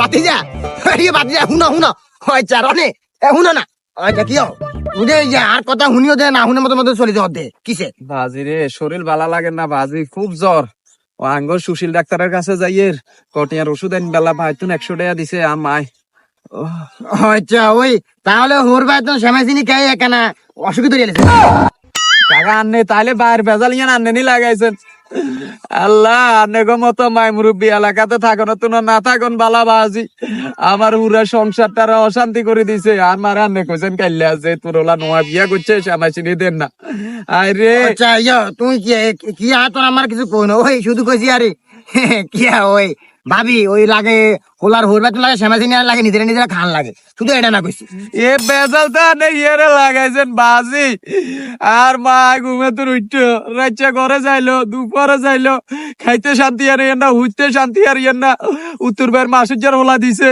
বাতি এই বাতি শুনো শুনো। হয় চারনে এ শুনো না। আচ্ছা কি বুঝে যে আর কথা শুনিও দে না শুনে মতো মতো চলে যাও দে। কিসে? বাজি রে শরীর ভালো লাগে না বাজি খুব জ্বর। ও আঙ্গর সুশীল ডাক্তারের কাছে যাইয়ের। কটিয়ার ওষুধ আইন বেলা ভাইতুন একশো টাকা দিছে আমায়। আচ্ছা ওই তাহলে হোর ভাই তো শ্যামাসিনি খাই একানা অসুখ ধরে এলেছে কাকা আননে তাইলে বাইর বেজাল ইয়ান আননে নি লাগাইছেন। আল্লাহ আন্নে গো মতো মাই মুরব্বী, এলাকাতে থাকুন তুন না থাকুন বালা বাজি আমার উরা সংসারটা অশান্তি করে দিছে। আমার আনে কইছেন কাইলে আছে, তোর ওলা নোয়া বিয়া করছে আমার চিনি দেন না। আরে আচ্ছা ইয়া তুই কি কি আর তোর আমার কিছু কই না ওই, শুধু কইছি আরে, কি আর ওই, ভাবি, ওই লাগে হোলার হোর ভাই লাগে শ্যামাসিনি আর লাগে নিজেরা নিজেরা খান লাগে। শুধু এটা না কইছি এ বেজাল তো আনে ইয়েরে লাগাইছেন বাজি। আর মা ঘুমে তো উঠছো রাইচা ঘরে যাইলো দুপুরে যাইলো। খাইতে শান্তি আর না হুইতে শান্তি আর না। উত্তর বের মাসুজার হোলা দিছে,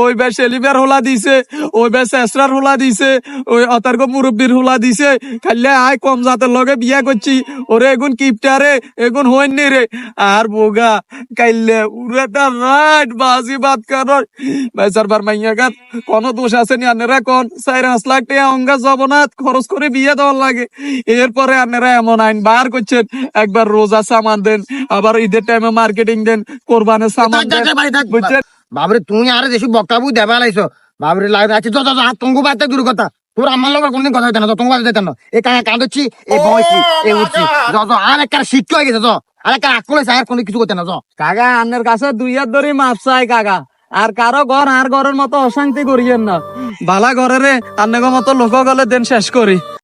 ওই বের সেলিবের হোলা দিছে, ওই বের শেষরার হোলা দিছে, ওই অতার্ক মুরব্বীর হোলা দিছে। খাইলে আয় কম জাতের লগে বিয়া করছি ওরে এগুন কিপটারে এগুন হইনি রে আর বোগা, কাইলে উড়াটা রাইট বাজি বাদ গাত দোষ আছে নি? আনেরা কোন? চার পাঁচ লাখ টাকা অঙ্গা জবনাথ খরচ করে বিয়ে দেওয়ার লাগে। এরপরে আনেরা এমন আইন বার করছেন একবার রোজা সামান দেন আবার ঈদের টাইমে মার্কেটিং দেন কোরবানের সামান দেন। বুঝছেন? বাবরে তুই আর দেশু বকাবু দেবা লাইছো। বাবরে লাগে আছে তো তো তুমি বাতে দূর কথা তোর আমার লগে কোনদিন কথা হইতে না তোমার কথা হইতে না। এই কাকা কাঁদছি এই বয়সি এই উঠছি যত আর একটা শিক্ষা হয়ে গেছে তো আর একটা আকল আর কোনো কিছু করতে না তো কাকা আন্নের কাছে দুই হাত ধরে মাপ চাই কাকা। আর কারও ঘর আর ঘরের মতো অশান্তি করিয়েন না। বালা ঘরে রে আন্নের মতো লোক গলে দেন শেষ করি।